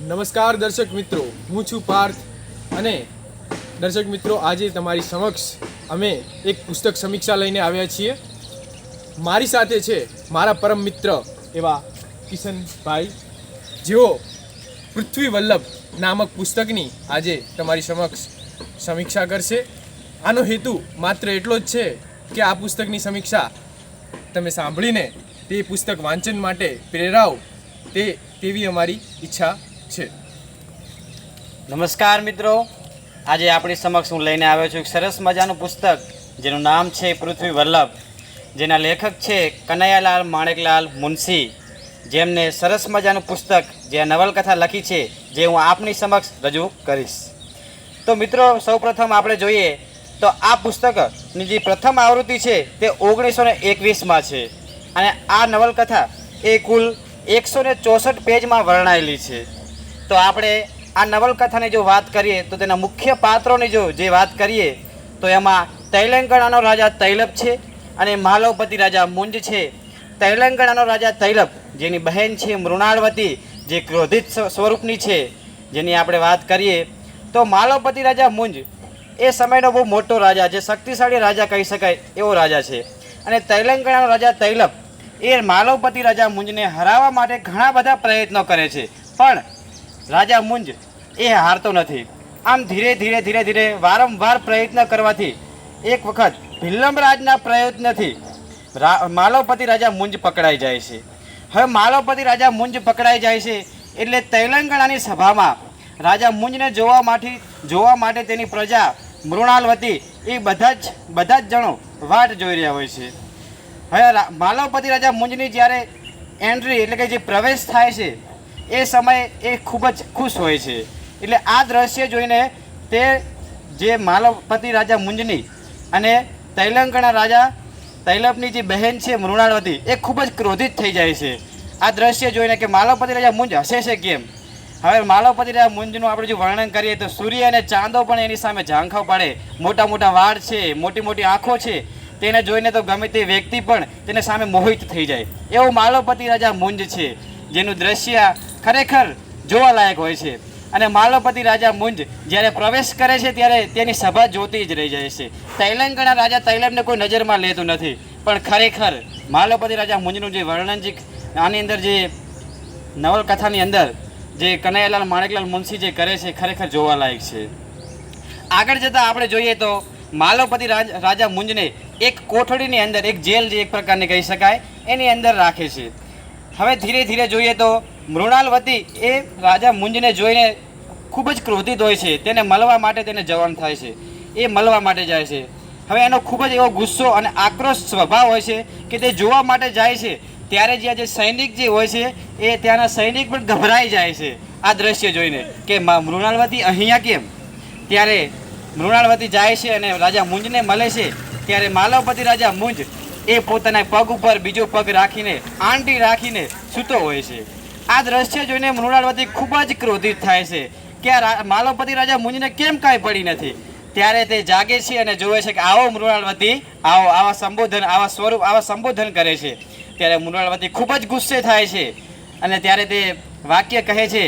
નમસ્કાર દર્શક મિત્રો, હું છું પાર્થ અને દર્શક મિત્રો, આજે તમારી સમક્ષ અમે એક પુસ્તક સમીક્ષા લઈને આવ્યા છીએ. મારી સાથે છે મારા પરમ મિત્ર એવા કિશનભાઈ. જેઓ પૃથ્વી વલ્લભ નામક પુસ્તકની આજે તમારી સમક્ષ સમીક્ષા કરશે. આનો હેતુ માત્ર એટલો જ છે કે આ પુસ્તકની સમીક્ષા તમે સાંભળીને તે પુસ્તક વાંચન માટે પ્રેરાવ તે તેવી અમારી ઈચ્છા છે. નમસ્કાર મિત્રો. આજે આપણી સમક્ષ હું લઈને આવ્યો છું એક સરસ મજાનું પુસ્તક જેનું નામ છે પૃથ્વી વલ્લભ. જેના લેખક છે કનૈયાલાલ માણેકલાલ મુનશી. જેમને સરસ મજાનું પુસ્તક જે નવલકથા લખી છે જે હું આપની સમક્ષ રજૂ કરીશ. તો મિત્રો, સૌપ્રથમ આપણે જોઈએ તો આ પુસ્તકની જે પ્રથમ આવૃત્તિ છે તે ઓગણીસો ને એકવીસમાં છે. અને આ નવલકથા એ કુલ એકસો ને ચોસઠ પેજમાં વર્ણાયેલી છે. તો આપણે આ નવલકથાની જો વાત કરીએ, તો તેના મુખ્ય પાત્રોની જો જે વાત કરીએ, તો એમાં તૈલંગણાનો રાજા તૈલપ છે અને માલવપતિ રાજા મુંજ છે. તૈલંગણાનો રાજા તૈલપ જેની બહેન છે મૃણાળવતી, જે ક્રોધિત સ્વ- સ્વરૂપની છે, જેની આપણે વાત કરીએ, તો માલવપતિ રાજા મુંજ એ સમયનો બહુ મોટો રાજા જે શક્તિશાળી રાજા કહી શકાય એવો રાજા છે. અને તૈલંગણાનો રાજા તૈલપ એ માલવપતિ રાજા મુંજને હરાવવા માટે ઘણા બધા પ્રયત્નો કરે છે. પણ રાજા મુંજ, એ હારતો નથી. આમ ધીરે ધીરે ધીરે ધીરે વારંવાર પ્રયત્ન કરવાથી એક વખત ભિલ્લમરાજના પ્રયત્નથી રા- માલવપતિ રાજા મુંજ પકડાઈ જાય છે. હવે માલવપતિ રાજા મુંજ પકડાઈ જાય છે એટલે તેલંગાણાની સભામાં રાજા મુંજને જોવા માટે જોવા માટે તેની પ્રજા મૃણાલવતી એ બધા જ બધા જ જણો વાટ જોઈ રહ્યા હોય છે. હવે માલવપતિ રાજા મુંજની જ્યારે એન્ટ્રી એટલે કે જે પ્રવેશ થાય છે એ સમયે એ ખૂબ જ ખુશ હોય છે. એટલે આ દ્રશ્ય જોઈને તે જે માલવપતિ રાજા મુંજની અને તૈલંગણા રાજા તૈલપની જે બહેન છે મૃણાળવતી, એ ખૂબ જ ક્રોધિત થઈ જાય છે. આ દ્રશ્ય જોઈને કે માલવપતિ રાજા મુંજ હશે છે કેમ? હવે માલવપતિ રાજા મુંજનું આપણે જો વર્ણન કરીએ તો સૂર્ય અને ચાંદો પણ એની સામે ઝાંખો પાડે. મોટા મોટા વાળ છે, મોટી મોટી આંખો છે, તેને જોઈને તો ગમે તે વ્યક્તિ પણ તેને સામે મોહિત થઈ જાય. એવું માલવપતિ રાજા મુંજ છે, જેનું દ્રશ્ય ખરેખર જોવાલાયક હોય છે. અને માલવપતિ રાજા મુંજ જ્યારે પ્રવેશ કરે છે ત્યારે તેની સભા જોતી જ રહી જાય છે. તૈલંગણા રાજા તૈલબને કોઈ નજરમાં લેતું નથી. પણ ખરેખર માલવપતિ રાજા મુંજનું જે વર્ણન જે આની અંદર જે નવલકથાની અંદર જે કનૈયાલાલ માણેકલાલ મુનશી જે કરે છે, ખરેખર જોવાલાયક છે. આગળ જતાં આપણે જોઈએ તો માલવપતિ રાજા મુંજને એક કોઠડીની અંદર, એક જેલ જે એક પ્રકારની કહી શકાય, એની અંદર રાખે છે. હવે ધીરે ધીરે જોઈએ તો મૃણાલવતી એ રાજા મુંજને જોઈને ખૂબ જ ક્રોધિત હોય છે. તેને મળવા માટે તેને જવાન થાય છે. એ મળવા માટે જાય છે. હવે એનો ખૂબ જ એવો ગુસ્સો અને આક્રોશ સ્વભાવ હોય છે કે તે જોવા માટે જાય છે. ત્યારે જ્યાં જે સૈનિક જે હોય છે, એ ત્યાંના સૈનિક પણ ગભરાઈ જાય છે. આ દ્રશ્ય જોઈને કે મૃણાલવતી અહીંયા કેમ? ત્યારે મૃણાલવતી જાય છે અને રાજા મુંજને મળે છે. ત્યારે માલવપતિ રાજા મુંજ એ પોતાના પગ ઉપર બીજો પગ રાખીને, આંટી રાખીને સૂતો હોય છે. આ દ્રશ્ય જોઈને મૃણાલવતી ખૂબ જ ક્રોધિત થાય છે કે આ માલવપતિ રાજા મુનિને કેમ કાંઈ પડી નથી? ત્યારે તે જાગે છે અને જોવે છે કે આવો મૃણાલવતી આવો, આવા સંબોધન, આવા સ્વરૂપ, આવા સંબોધન કરે છે. ત્યારે મૃણાલવતી ખૂબ જ ગુસ્સે થાય છે અને ત્યારે તે વાક્ય કહે છે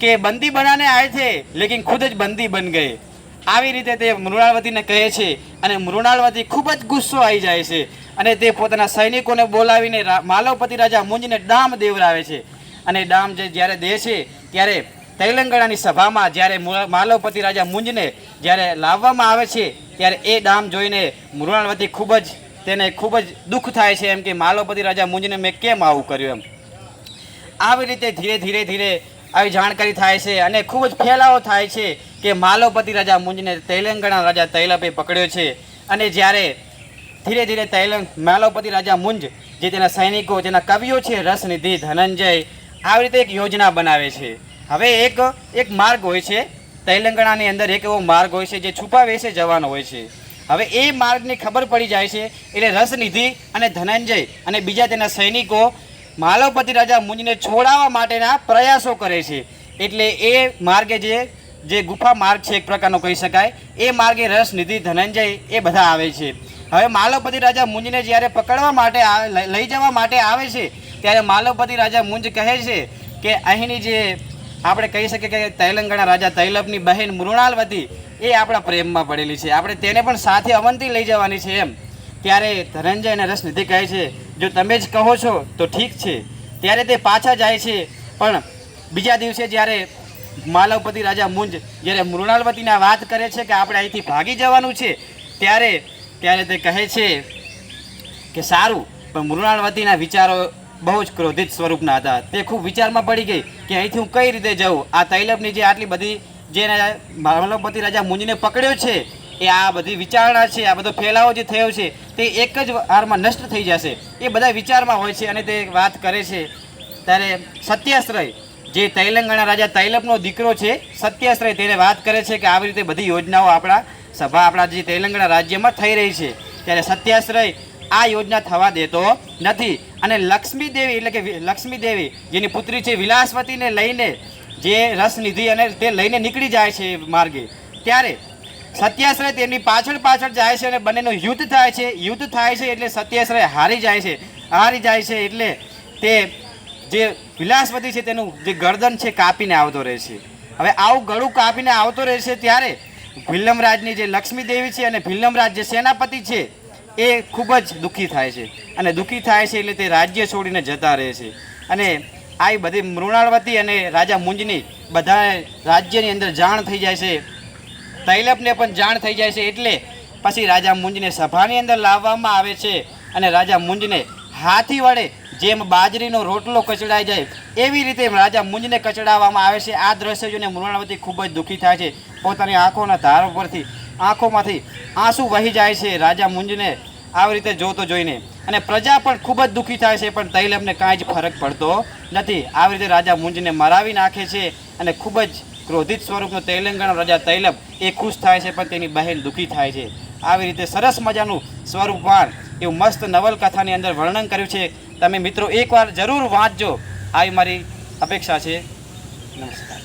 કે બંદી બનાને આવે છે લેકિન ખુદ જ બંદી બન ગયે. આવી રીતે તે મૃણાલવતીને કહે છે અને મૃણાલવતી ખૂબ જ ગુસ્સો આવી જાય છે અને તે પોતાના સૈનિકોને બોલાવીને માલવપતિ રાજા મુંજને ડામ દેવરાવે છે. અને ડામ જે જ્યારે દે છે, ત્યારે તેલંગાણાની સભામાં જ્યારે માલવપતિ રાજા મુંજને જ્યારે લાવવામાં આવે છે, ત્યારે એ ડામ જોઈને મૃણાલવતી ખૂબ જ, તેને ખૂબ જ દુઃખ થાય છે એમ કે માલવપતિ રાજા મુંજને મેં કેમ આવું કર્યું એમ. આવી રીતે ધીરે ધીરે ધીરે આવી જાણકારી થાય છે અને ખૂબ જ ફેલાવો થાય છે કે માલવપતિ રાજા મુંજને તેલંગાણા રાજા તૈલપે પકડ્યો છે. અને જ્યારે ધીરે ધીરે તૈલંગ, માલવપતિ રાજા મુંજ, જે તેના સૈનિકો, તેના કવિઓ છે, રસનિધિ, ધનંજય આવી રીતે એક યોજના બનાવે છે. હવે એક એક માર્ગ હોય છે. તેલંગાણાની અંદર એક એવો માર્ગ હોય છે જે છુપા વેશે જવાનો હોય છે. હવે એ માર્ગની ખબર પડી જાય છે, એટલે રસનિધિ અને ધનંજય અને બીજા તેના સૈનિકો માલવપતિ રાજા મુંજને છોડાવવા માટેના પ્રયાસો કરે છે. એટલે એ માર્ગે જે જે ગુફા માર્ગ છે એક પ્રકારનો કહી શકાય, એ માર્ગે રસનિધિ, ધનંજય એ બધા આવે છે. હવે માલવપતિ રાજા મુંજને જ્યારે પકડવા માટે લઈ જવા માટે આવે છે ત્યારે માલવપતિ રાજા મુંજ કહે છે કે અહીંની જે આપણે કહી શકીએ કે તૈલંગણા રાજા તૈલબની બહેન મૃણાલવતી, એ આપણા પ્રેમમાં પડેલી છે. આપણે તેને પણ સાથે અવંતી લઈ જવાની છે એમ. ત્યારે ધનંજય અને રસનિધિ કહે છે, જો તમે જ કહો છો, તો ઠીક છે. ત્યારે તે પાછા જાય છે, પણ બીજા દિવસે જ્યારે માલવપતિ રાજા મુંજ જ્યારે મૃણાલવતીને વાત કરે છે કે આપણે અહીંથી ભાગી જવાનું છે, ત્યારે ત્યારે તે કહે છે કે સારું, પણ મૃણાલવતીના વિચારો બહુ જ ક્રોધિત સ્વરૂપના હતા. તે ખૂબ વિચારમાં પડી ગઈ કે અહીંથી હું કઈ રીતે જાઉં? આ તૈલબની જે આટલી બધી જે માલવપતિ રાજા મુંજને પકડ્યો છે, એ આ બધી વિચારણા છે, આ બધો ફેલાવો જે થયો છે, તે એક જ વારમાં નષ્ટ થઈ જશે. એ બધા વિચારમાં હોય છે અને તે વાત કરે છે. ત્યારે સત્યાશ્રય, જે તેલંગાણા રાજા તૈલબનો દીકરો છે, સત્યાશ્રય તેને વાત કરે છે કે આવી રીતે બધી યોજનાઓ આપણા સભા આપણા જે તેલંગાણા રાજ્યમાં થઈ રહી છે. ત્યારે સત્યાશ્રય આ યોજના થવા દેતો નથી. અને લક્ષ્મી દેવી એટલે કે લક્ષ્મીદેવી લક્ષ્મી દેવી જેની પુત્રી છે વિલાસવતીને લઈને જે રસનિધિ અને તે લઈને નીકળી જાય છે માર્ગે. ત્યારે સત્યાશ્રય તેમની પાછળ પાછળ જાય છે અને બંનેનું યુદ્ધ થાય છે. યુદ્ધ થાય છે એટલે સત્યાશ્રય હારી જાય છે. હારી જાય છે એટલે તે જે વિલાસવતી છે તેનું જે ગરદન છે કાપીને આવતો રહે છે. હવે આવું ગળું કાપીને આવતો રહે છે ત્યારે ભિલ્લમરાજની જે લક્ષ્મી દેવી છે અને ભિલ્લમરાજ જે સેનાપતિ છે એ ખૂબ જ દુઃખી થાય છે. અને દુઃખી થાય છે એટલે તે રાજ્ય છોડીને જતા રહે છે. અને આ બધી મૃણાળવતી અને રાજા મુંજની બધા રાજ્યની અંદર જાણ થઈ જાય છે. તૈલપને પણ જાણ થઈ જાય છે એટલે પછી રાજા મુંજને સભાની અંદર લાવવામાં આવે છે. અને રાજા મુંજને હાથી વડે જેમ બાજરીનો રોટલો કચડાઈ જાય, એવી રીતે રાજા મુંજને કચડાવવામાં આવે છે. આ દ્રશ્ય જોઈને મૃણાવતી ખૂબ જ દુઃખી થાય છે. પોતાની આંખોના ધાર પરથી આંખોમાંથી આંસુ વહી જાય છે. રાજા મુંજને આવી રીતે જોતો જોઈને. અને પ્રજા પણ ખૂબ જ દુઃખી થાય છે, પણ તૈલમને કાંઈ જ ફરક પડતો નથી. આવી રીતે રાજા મુંજને મરાવી નાખે છે અને ખૂબ જ ક્રોધિત સ્વરૂપનો તેલંગાણા રાજા તૈલબ એ ખુશ થાય છે, પણ તેની બહેન દુઃખી થાય છે. આવી રીતે સરસ મજાનું સ્વરૂપવાન એવું મસ્ત નવલકથાની અંદર વર્ણન કર્યું છે. તમે મિત્રો એકવાર જરૂર વાંચજો. આવી મારી અપેક્ષા છે. નમસ્કાર.